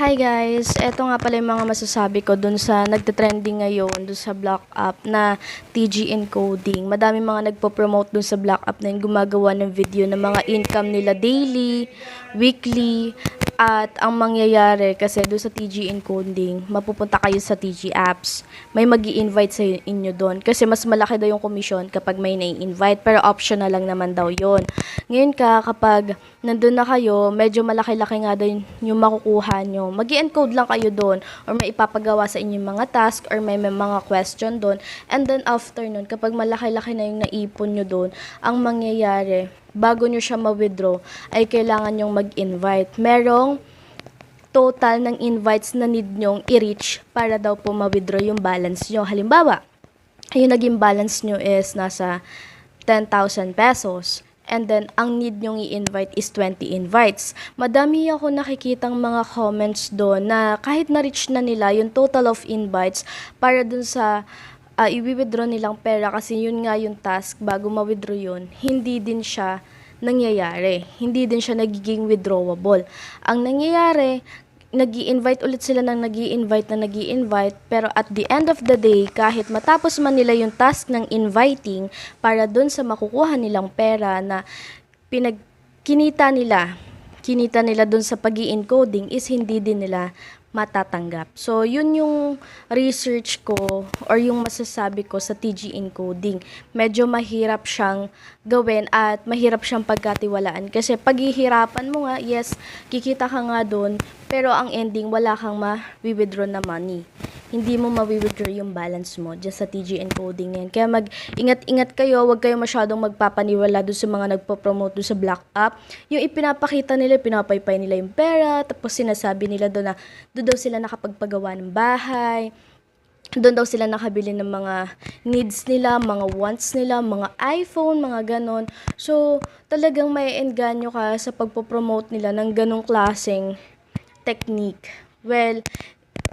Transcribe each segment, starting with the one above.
Hi guys! Eto nga pala yung mga masasabi ko dun sa nagte-trending ngayon dun sa Black App na TG Encoding. Madami mga nagpo-promote dun sa Black App na yung gumagawa ng video ng mga income nila daily, weekly, at ang mangyayari kasi doon sa TG Encoding, mapupunta kayo sa TG Apps. May mag invite sa inyo doon kasi mas malaki daw yung commission kapag may nai-invite pero optional lang naman daw yon. Ngayon ka, kapag nandun na kayo, medyo malaki-laki nga daw yung, yung makukuha nyo. mag encode lang kayo doon or may ipapagawa sa inyo mga task or may, may mga question doon. And then after nun, kapag malaki-laki na yung naipon nyo doon, ang mangyayari, bago nyo siya ma-withdraw, ay kailangan nyong mag-invite. Merong total ng invites na need nyong i-reach para daw po ma-withdraw yung balance nyo. Halimbawa, yung naging balance nyo is nasa 10,000 pesos. And then, ang need nyong i-invite is 20 invites. Madami ako nakikitang mga comments doon na kahit na-reach na nila yung total of invites para dun sa uh, i-withdraw nilang pera kasi yun nga yung task bago ma-withdraw yun, hindi din siya nangyayari. Hindi din siya nagiging withdrawable. Ang nangyayari, nag invite ulit sila ng nag invite na nag invite pero at the end of the day, kahit matapos man nila yung task ng inviting para dun sa makukuha nilang pera na pinagkinita nila, kinita nila dun sa pag encoding is hindi din nila matatanggap. So, yun yung research ko or yung masasabi ko sa TG encoding. Medyo mahirap siyang gawin at mahirap siyang pagkatiwalaan. Kasi paghihirapan mo nga, yes, kikita ka nga doon, pero ang ending, wala kang ma-withdraw na money. Hindi mo ma-withdraw yung balance mo dyan sa TG encoding yan. Kaya mag-ingat-ingat kayo, huwag kayo masyadong magpapaniwala doon sa mga nagpo-promote doon sa Black App. Yung ipinapakita nila, pinapaypay nila yung pera, tapos sinasabi nila doon na doon daw sila nakapagpagawa ng bahay, doon daw sila nakabili ng mga needs nila, mga wants nila, mga iPhone, mga ganon. So, talagang may engganyo ka sa pagpo-promote nila ng ganong klaseng technique. Well,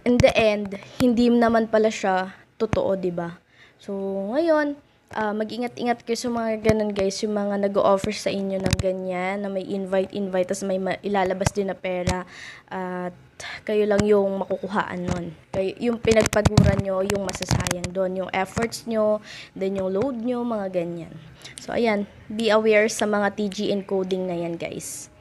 in the end, hindi naman pala siya totoo, 'di ba? So, ngayon, uh, mag-ingat-ingat kayo sa mga ganun guys, yung mga nag-offer sa inyo ng ganyan, na may invite-invite, tas may ilalabas din na pera, at kayo lang yung makukuhaan nun. Kayo, yung pinagpaguran nyo, yung masasayang doon, yung efforts nyo, then yung load nyo, mga ganyan. So, ayan, be aware sa mga TG encoding na yan guys.